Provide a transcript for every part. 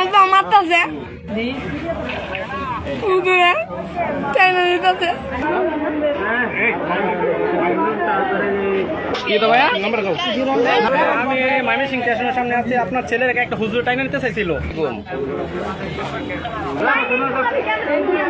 আব্বা মারতাছে উদুরে টেনে দিতেছে কি তো ভাইয়া নাম্বার দাও। আমি ময়মনসিং স্টেশনের সামনে আছি। আপনার ছেলের একটা হুজুর টাইনে নিতে চাইছিল।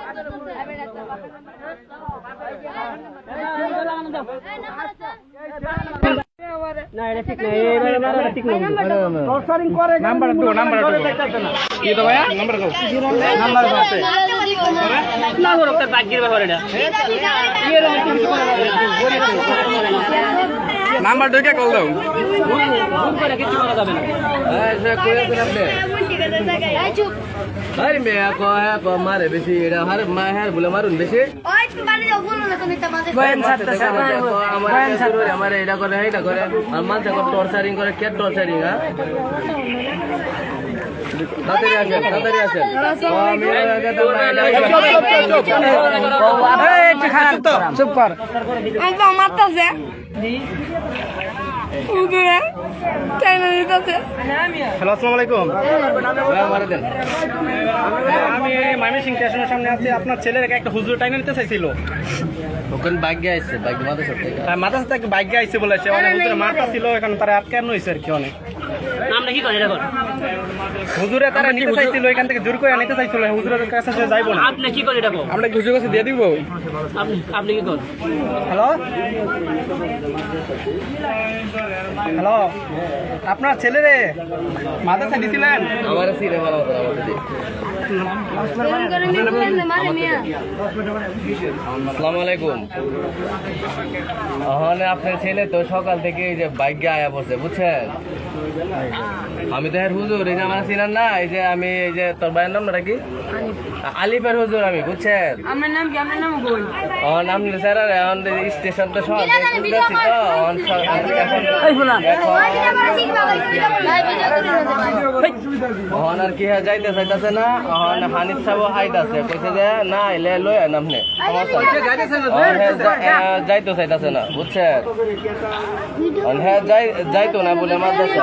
Gracias. নাম্বার দাও নাম্বার দাও। কি তো ভাইয়া নাম্বার দাও নাম্বার আছে না করো তার ভাগ্যের ব্যাপার এটা নাম্বার ঢুকে কল দাও আরে মেয়ে কো হ্যাঁ কো মারে বেশি এটা হার মা হ্যাঁ বলে মারুন বেশি আমার আমার এটা করে এটা করে আর মাঝে করে টর্চারিং করে কে টর্চারিং হ্যাঁ তাড়াতাড়ি আসেন তাড়াতাড়ি আসেন ও, আমি চুপ কর মারতাছে হ্যালো আসসালামু আলাইকুম। মারে দেন। আমি ময়মনসিং স্টেশনের সামনে আছি। আপনার ছেলের একটা হুজুর টাইনে নিতে চাইছিল। ওখানে আইসে আসছে ভাগ্য মাথা সব থেকে মাথা সাথে বাইক আইছে বলে সে অনেক হুজুরে মারতা ছিল এখন তারা আটকানো হয়েছে আর কি অনেক। নামটা কি করে কর? হুজুরে তারা নিতে চাইছিল এখান থেকে জোর করে নিতে চাইছিল হুজুরের কাছে যাইবো না। আপনি কি করি কর আমরা কি হুজুর কাছে দিয়ে দিব? আপনি আপনি কি কর হ্যালো? হ্যালো? আপনার ছেলে রে মাদ্রাসা দিছিলেন? আমার সিরে আসসালামু আলাইকুম। আপনার ছেলে তো সকাল থেকে এই যে বাইকে আয়া বসে বুঝছেন? আমি তো হুজুর এই যে আমার চিনার না এই যে আমি এই যে তোর ভাইয়ের নাম কি আলিফের হুজুর আমি বুঝছেন আমার নাম কি আমার নাম গোল আমার নাম স্যার এখন স্টেশন তো সব খুলতেছি তো এখন আর কি হ্যাঁ যাইতে চাইতেছে না এখন হানিফ সাহেব আইতাছে কইছে যে না এলে লই আন আপনি যাইতে চাইতেছে না বুঝছেন হ্যাঁ যাই যাইতো না বলে মাদ্রাসা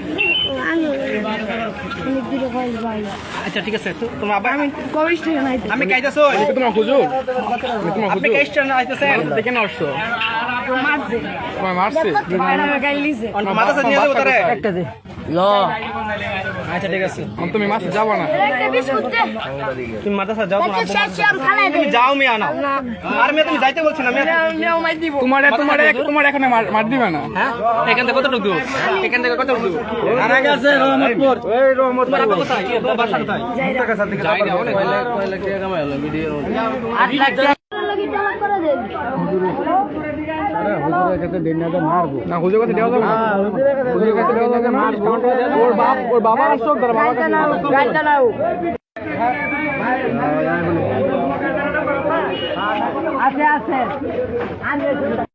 আচ্ছা ঠিক আছে। তো- তোমার আবার আমি কবে থেকে নাই আমি কাইতেছো তোমার হুজুর? আপনি কাইছটা না আইতেছেন? দেখেন আসছো মারছে। তোমার মারছে? বাইরে আমার গাইল দিছে। মাদ্রাসা নিয়ে যাব তারে। ল। আচ্ছা ঠিক আছে তুমি মাদ্রাসা যাব না একটা তুমি মাদ্রাসা যাও তুমি যাও মিয়া না আর মেয়ে তুমি যাইতে বলছো না মেয়ে নেও দিব তোমার তোমার তোমার এখানে মার দিবে না হ্যাঁ এখান থেকে কতটুকু দূর এখান থেকে কতটুকু দূর আর আগে আছে রহমতপুর এই রহমতপুর কোথায় বাসা কোথায় যাই না অনেক কয়লা কয়লা কে কামাই হলো মধ্যে আট লাখ টাকা না হুজুর কাছে দেওয়া যাবে না। হুজুর কাছে দেওয়া যাবে না। ওর বাপ ওর বাবা আসছো তার বাবা কাছে আছে আছে